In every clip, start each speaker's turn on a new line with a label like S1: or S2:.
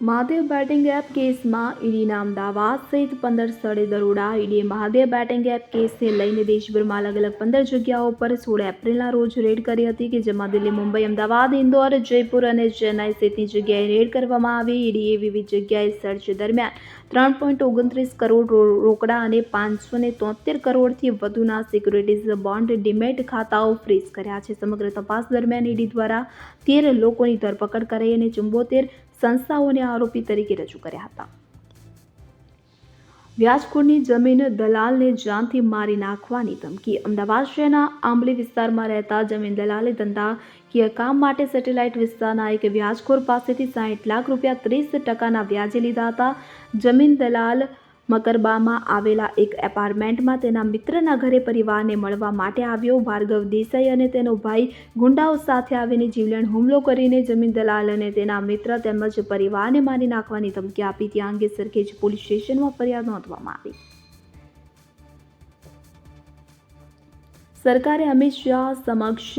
S1: Mahadev batting app કેસમાં ઈડીના અમદાવાદ સહિત પંદર સ્થળે દરોડા. ઈડીએ મહાદેવ બેટિંગ એપ કેસને લઈને દેશભરમાં અલગ અલગ પંદર જગ્યાઓ પર સોળ એપ્રિલના રોજ રેડ કરી હતી કે જેમાં દિલ્હી, મુંબઈ, અમદાવાદ, ઇન્દોર, જયપુર અને ચેન્નાઈ સહિતની જગ્યાએ રેડ કરવામાં આવી. ઈડીએ વિવિધ જગ્યાએ સર્ચ દરમિયાન ત્રણ પોઈન્ટ ઓગણત્રીસ કરોડ રોકડા અને પાંચસો ને તોતેર કરોડથી વધુના સિક્યુરિટીઝ બોન્ડ ડિમેટ ખાતાઓ ફ્રીઝ કર્યા છે. સમગ્ર તપાસ દરમિયાન ઈડી દ્વારા તેર લોકોની ધરપકડ કરાઈ અને ચુંબોતેર સંસ્થાઓને આરોપી તરીકે રજૂ કર્યા હતા. વ્યાજખોરની જમીન દલાલને જાનથી મારી નાખવાની ધમકી. અમદાવાદ શહેરના આંબલી વિસ્તારમાં રહેતા જમીન દલાલે ધંધાકીય કામ માટે સેટેલાઇટ વિસ્તારના એક વ્યાજખોર પાસેથી સાઠ લાખ રૂપિયા ત્રીસ ટકાના વ્યાજે લીધા હતા. જમીન દલાલ મકરબામાં આવેલા એક એપાર્ટમેન્ટમાં તેના મિત્રના ઘરે પરિવારને મળવા માટે આવ્યો. ભાર્ગવ દેસાઈ અને તેનો ભાઈ ગુંડાઓ સાથે આવીને જીવલેણ હુમલો કરીને જમીન દલાલ અને તેના મિત્ર તેમજ પરિવારને મારી નાખવાની ધમકી આપી. ત્યાં અંગે સરખેજ પોલીસ સ્ટેશનમાં ફરિયાદ નોંધવામાં આવી. સરકારે અમિત શાહ સમક્ષ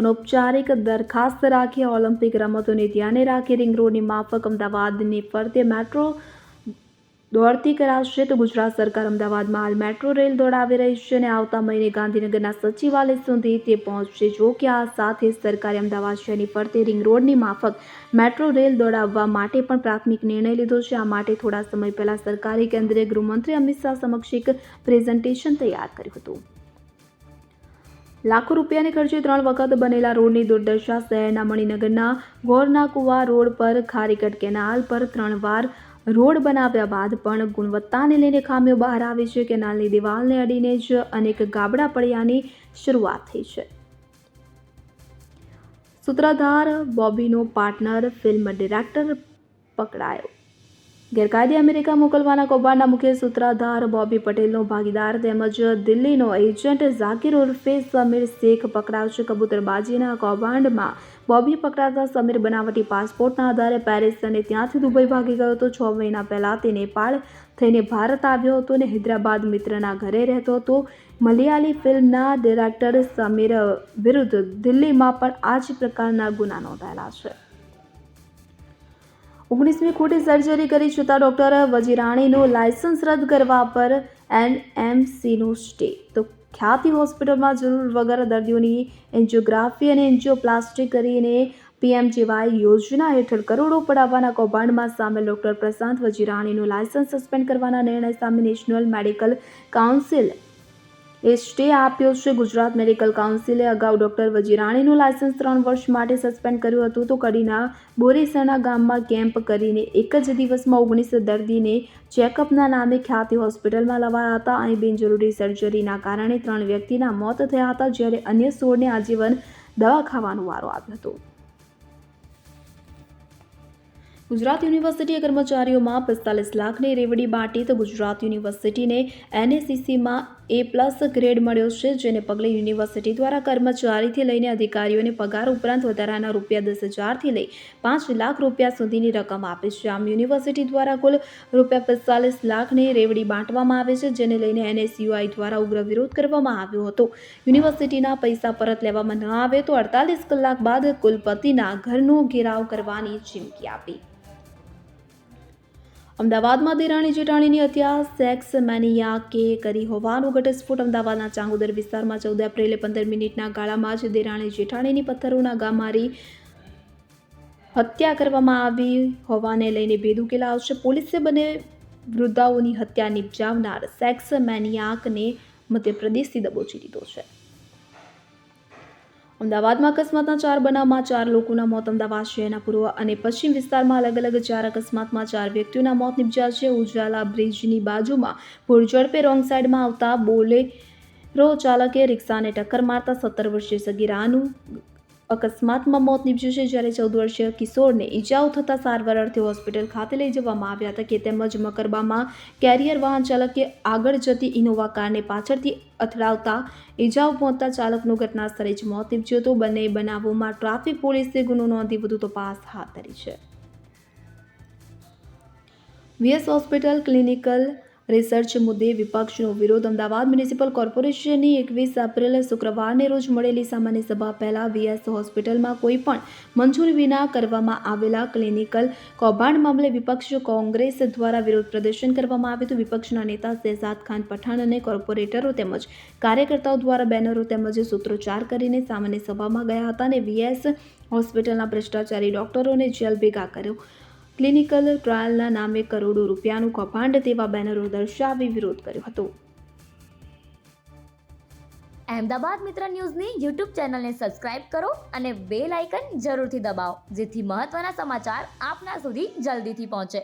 S1: અનૌપચારિક દરખાસ્ત રાખી. ઓલિમ્પિક રમતોને ધ્યાને રાખી રિંગ રોડની માફક અમદાવાદની ફરતે મેટ્રો દોડતી કરાવશે તો ગુજરાત સરકાર અમદાવાદમાં હાલ મેટ્રો રેલ દોડાવી રહી છે અને આવતા મહિને ગાંધીનગરના સચિવાલય સુધી તે પહોંચશે. જો કે આ સાથે સરકારે અમદાવાદ શહેરની ફરતે રિંગ રોડની માફક મેટ્રો રેલ દોડાવવા માટે પણ પ્રાથમિક નિર્ણય લીધો છે. આ માટે થોડા સમય પહેલા સરકારે કેન્દ્રીય ગૃહમંત્રી અમિત શાહ સમક્ષ એક પ્રેઝન્ટેશન તૈયાર કર્યું હતું. લાખો રૂપિયાને ખર્ચે ત્રણ વખત બનેલા રોડની દુર્દશા શહેરના મણિનગરના ગોરના કુવા રોડ પર ખારીકટ કેનાલ પર ત્રણ વાર રોડ બનાવ્યા બાદ પણ ગુણવત્તાને લઈને ખામીઓ બહાર આવી છે. કેનાલની દિવાલને અડીને જ અનેક ગાબડા પડ્યાની શરૂઆત થઈ છે. સૂત્રધાર બોબીનો પાર્ટનર, ફિલ્મ ડિરેક્ટર પકડાયો. ગેરકાયદે અમેરિકા મોકલવાના કૌભાંડના મુખ્ય સૂત્રધાર બોબી પટેલનો ભાગીદાર તેમજ દિલ્હીનો એજન્ટ ઝાકીર ઉર્ફે સમીર શેખ પકડાયો છે. કબૂતરબાજીના કૌભાંડમાં બોબી પકડાતા સમીર બનાવટી પાસપોર્ટના આધારે પેરિસ અને ત્યાંથી દુબઈ ભાગી ગયો હતો. છ મહિના પહેલાં તે નેપાળ થઈને ભારત આવ્યો હતો અને હૈદરાબાદ મિત્રના ઘરે રહેતો હતો. મલયાલી ફિલ્મના ડિરેક્ટર સમીર વિરુદ્ધ દિલ્હીમાં પણ આ જ પ્રકારના ગુના નોંધાયેલા છે. ઓગણીસમી ખોટી સર્જરી કરી છતાં ડૉક્ટર વજીરાણીનું લાયસન્સ રદ કરવા પર એનએમસીનો સ્ટે. તો ખ્યાતિ હોસ્પિટલમાં જરૂર વગર દર્દીઓની એન્જિયોગ્રાફી અને એન્જિયોપ્લાસ્ટી કરીને પીએમજીવાય યોજના હેઠળ કરોડો પડાવવાના કૌભાંડમાં સામેલ ડોક્ટર પ્રશાંત વજીરાણીનું લાયસન્સ સસ્પેન્ડ કરવાના નિર્ણય સામે નેશનલ મેડિકલ કાઉન્સિલ એ સ્ટે આપ્યો છે. ગુજરાત મેડિકલ કાઉન્સિલે અગાઉ ડોક્ટર વજીરાણીનું લાયસન્સ ત્રણ વર્ષ માટે સસ્પેન્ડ કર્યું હતું. તો કડીના બોરીસણા ગામમાં કેમ્પ કરીને એક જ દિવસમાં ઓગણીસ દર્દીને ચેકઅપના નામે ખ્યાતિ હોસ્પિટલમાં લવાયા હતા અહીં બિનજરૂરી સર્જરીના કારણે ત્રણ વ્યક્તિના મોત થયા હતા, જ્યારે અન્ય સોળને આજીવન દવા ખાવાનો વારો આવ્યો હતો. ગુજરાત યુનિવર્સિટીએ કર્મચારીઓમાં પિસ્તાલીસ લાખની રેવડી બાંટી, તો ગુજરાત યુનિવર્સિટીને એનએસીસીમાં એ પ્લસ ગ્રેડ મળ્યો છે, જેને પગલે યુનિવર્સિટી દ્વારા કર્મચારીથી લઈને અધિકારીઓને પગાર ઉપરાંત વધારાના રૂપિયા દસ હજારથી લઈ પાંચ લાખ રૂપિયા સુધીની રકમ આપે છે. આમ યુનિવર્સિટી દ્વારા કુલ રૂપિયા પિસ્તાલીસ લાખની રેવડી બાંટવામાં આવે છે, જેને લઈને એનએસયુઆઈ દ્વારા ઉગ્ર વિરોધ કરવામાં આવ્યો હતો. યુનિવર્સિટીના પૈસા પરત લેવામાં ન આવે તો અડતાલીસ કલાક બાદ કુલપતિના ઘરનો ઘેરાવ કરવાની ચીમકી આપી. અમદાવાદમાં દેરાણી જેઠાણીની હત્યા, સેક્સ, મેનિયા, કે કરી હોવાનો ઘટસ્ફોટ અમદાવાદના ચાંગોદર વિસ્તારમાં ચૌદ એપ્રિલે પંદર મિનિટના ગાળામાં જ દેરાણી જેઠાણીની પથ્થરોના ગા મારી હત્યા કરવામાં આવી હોવાને લઈને ભેદ ઉકેલા આવશે પોલીસે બંને વૃદ્ધાઓની હત્યા નિપજાવનાર સેક્સ, મેનિયાકને મધ્યપ્રદેશથી દબોચી લીધો છે. અમદાવાદમાં અકસ્માતના ચાર બનાવમાં ચાર લોકોના મોત, અમદાવાદ શહેરના પૂર્વ અને પશ્ચિમ વિસ્તારમાં અલગ અલગ ચાર અકસ્માતમાં ચાર વ્યક્તિઓના મોત નિપજ્યા છે. ઉજાલા બ્રિજની બાજુમાં પૂરઝડપે રોંગ સાઈડમાં આવતા બોલેરો ચાલકે રિક્ષાને ટક્કર મારતા સત્તર વર્ષીય સગીરાનું અકસ્માતમાં મોત નીપજ્યું છે જ્યારે ચૌદ વર્ષીય કિશોરને ઈજાઓ થતાં સારવાર અર્થે હોસ્પિટલ ખાતે લઈ જવામાં આવ્યા હતા કે તેમજ મકરબામાં કેરિયર વાહન ચાલકે આગળ જતી ઇનોવા કારને પાછળથી અથડાવતા ઈજાઓ પહોંચતા ચાલકનું ઘટના સ્થળે જ મોત નીપજ્યું હતું. બંને બનાવોમાં ટ્રાફિક પોલીસે ગુનો નોંધી વધુ તપાસ હાથ ધરી છે. વીએસ હોસ્પિટલ ક્લિનિકલ રિસર્ચ મુદ્દે વિપક્ષનો વિરોધ અમદાવાદ મ્યુનિસિપલ કોર્પોરેશનની એકવીસ એપ્રિલ શુક્રવારને રોજ મળેલી સામાન્ય સભા પહેલાં વીએસ હોસ્પિટલમાં કોઈ પણ મંજૂરી વિના કરવામાં આવેલા ક્લિનિકલ કૌભાંડ મામલે વિપક્ષ કોંગ્રેસ દ્વારા વિરોધ પ્રદર્શન કરવામાં આવ્યું હતું. વિપક્ષના નેતા શહેજાદ ખાન પઠાણ અને કોર્પોરેટરો તેમજ કાર્યકર્તાઓ દ્વારા બેનરો તેમજ સૂત્રોચ્ચાર કરીને સામાન્ય સભામાં ગયા હતા અને વીએસ હોસ્પિટલના ભ્રષ્ટાચારી ડોક્ટરોને જેલ ભેગા કર્યો. ક્લિનિકલ ટ્રાયલના નામે કરોડો રૂપિયાનું કૌભાંડ તેવા બેનરો દર્શાવી વિરોધ કર્યો હતો.
S2: અમદાવાદ મિત્ર ન્યૂઝની યુટ્યુબ ચેનલને સબસ્ક્રાઇબ કરો અને બેલ આઇકન જરૂરથી દબાવો, જેથી મહત્ત્વના સમાચાર આપના સુધી જલ્દીથી પહોંચે.